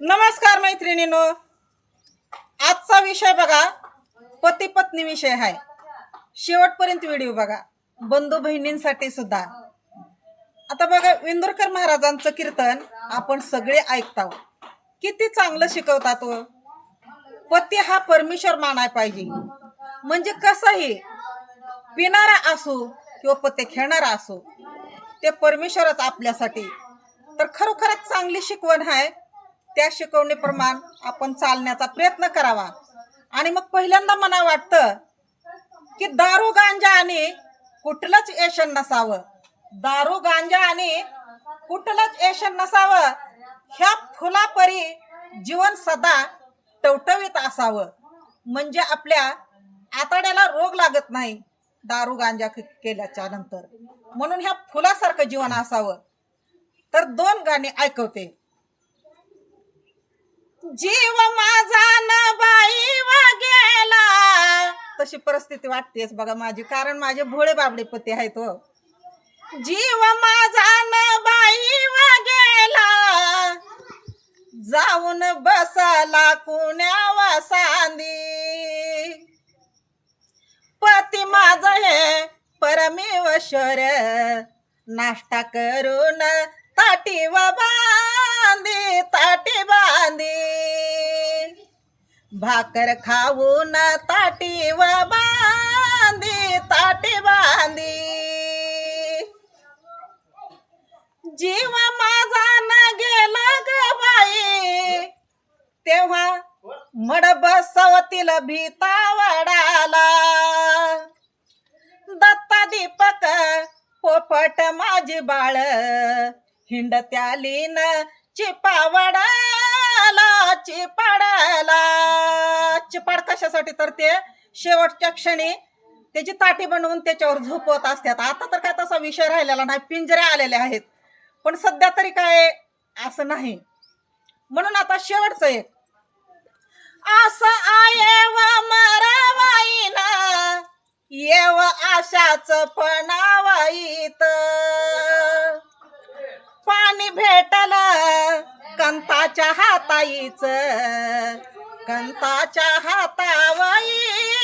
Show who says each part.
Speaker 1: नमस्कार मैत्रिणीनो. आजचा विषय बघा. पती पत्नी विषय आहे. शेवटपर्यंत व्हिडिओ बघा. बंधू बहिणींसाठी सुद्धा. आता बघा विंदुरकर महाराजांचं कीर्तन आपण सगळे ऐकतो किती चांगलं शिकवतात हो. पती हा परमेश्वर मानाय पाहिजे. म्हणजे कसंही पिणारा असो किंवा पत्ते खेळणारा असो ते परमेश्वरच आपल्यासाठी. तर खरोखरच चांगली शिकवण आहे त्या शिकवणीप्रमाण आपण चालण्याचा प्रयत्न करावा. आणि मग पहिल्यांदा मला वाटतं की दारू गांजा आणि कुठलंच येशन नसावं. दारू गांजा आणि कुठलंच येशन नसावं. ह्या फुलापरी जीवन सदा टवटवीत असावं. म्हणजे आपल्या आताड्याला रोग लागत नाही दारू गांजा केल्याच्यानंतर. म्हणून ह्या फुलासारखं जीवन असावं. तर दोन गाणी ऐकवते. जीव माझा न बाई वा गेला तशी परिस्थिती वाटतेच बघा माझी कारण माझे भोळे बाबडे पती आहेत हो. जीव माझा न बाई वा गेला जाऊन बसला कुण्या सांदी. पती माझ हे परमेश्वर नाश्ता करून ताटी व बांधी ताटी भाकर खाऊन ताटी व बांधी ताटी बांधी. जीव माझा न गेला ग बाई तेव्हा मड बसवतील भीता वडाला. दत्ता दीपक पोपट माझी बाळ हिंडत्या लीन चिपावडा. चिपाड तर ते शेवटच्या क्षणी त्याची ताटी बनवून त्याच्यावर झोपवत असतात. आता तर काय तसा विषय राहिलेला नाही. पिंजरे आलेले आहेत. पण सध्या तरी काय असं नाही. म्हणून आता शेवटचं एक. असं आये व मरावाईना येव आशाच पणावाईत. पाणी भेटलं कंताच्या हाताईच. कंताच्या हातावाई